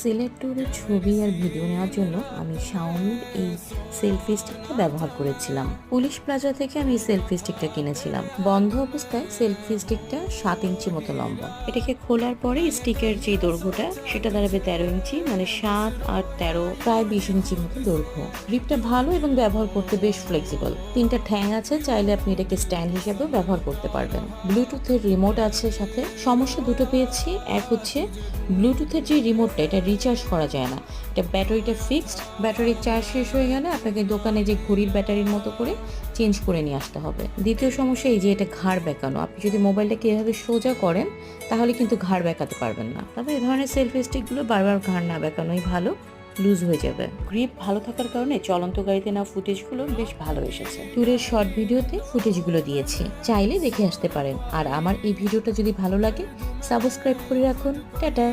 সিলেট ছবি আর ভিডিও নেওয়ার জন্য আমি শাওমির এই সেলফি স্টিকটা ব্যবহার করেছিলাম। পুলিশ প্লাজা থেকে আমি সেলফি স্টিকটা কিনেছিলাম। বন্ধ অবস্থায় সেলফি স্টিকটা সাত ইঞ্চি মতো লম্বা। এটাকে খোলার পরে স্টিকের যে দৈর্ঘ্যটা, সেটা দাঁড়াবে তেরো ইঞ্চি মানে সাত আর তেরো প্রায় বিশ ইঞ্চি মতো দৈর্ঘ্য। গ্রিপটা ভালো এবং ব্যবহার করতে বেশ ফ্লেক্সিবল তিনটা ঠ্যাং আছে, চাইলে আপনি এটাকে স্ট্যান্ড হিসেবেও ব্যবহার করতে পারবেন। ব্লুটুথের রিমোট আছে সাথে। সমস্যা দুটো পেয়েছি। এক হচ্ছে ব্লুটুথের যে রিমোটটা এটা রিচার্জ করা যায় না। এটা ব্যাটারিটা ফিক্সড ব্যাটারির চার্জ শেষ হয়ে গেলে আপনাকে দোকানে যে ঘড়ির ব্যাটারির মতো করে চেঞ্জ করে নিয়ে আসতে হবে। দ্বিতীয় সমস্যা এই যে এটা ঘাড় বেঁকানো। আপনি যদি মোবাইলটাকে এভাবে সোজা করেন, তাহলে কিন্তু ঘাড় বেঁকাতে পারবেন না। তবে এই ধরনের সেলফি স্টিকগুলো বারবার ঘাড় না বেঁকানোই ভালো লুজ হয়ে যাবে। গ্রিপ ভালো থাকার কারণে চলন্ত গাড়িতে না ফুটেজগুলো বেশ ভালো এসেছে। ট্যুরের শর্ট ভিডিওতে ফুটেজগুলো দিয়েছি। চাইলে দেখে আসতে পারেন। আর আমার এই ভিডিওটা যদি ভালো লাগে সাবস্ক্রাইব করে রাখুন। টাটা!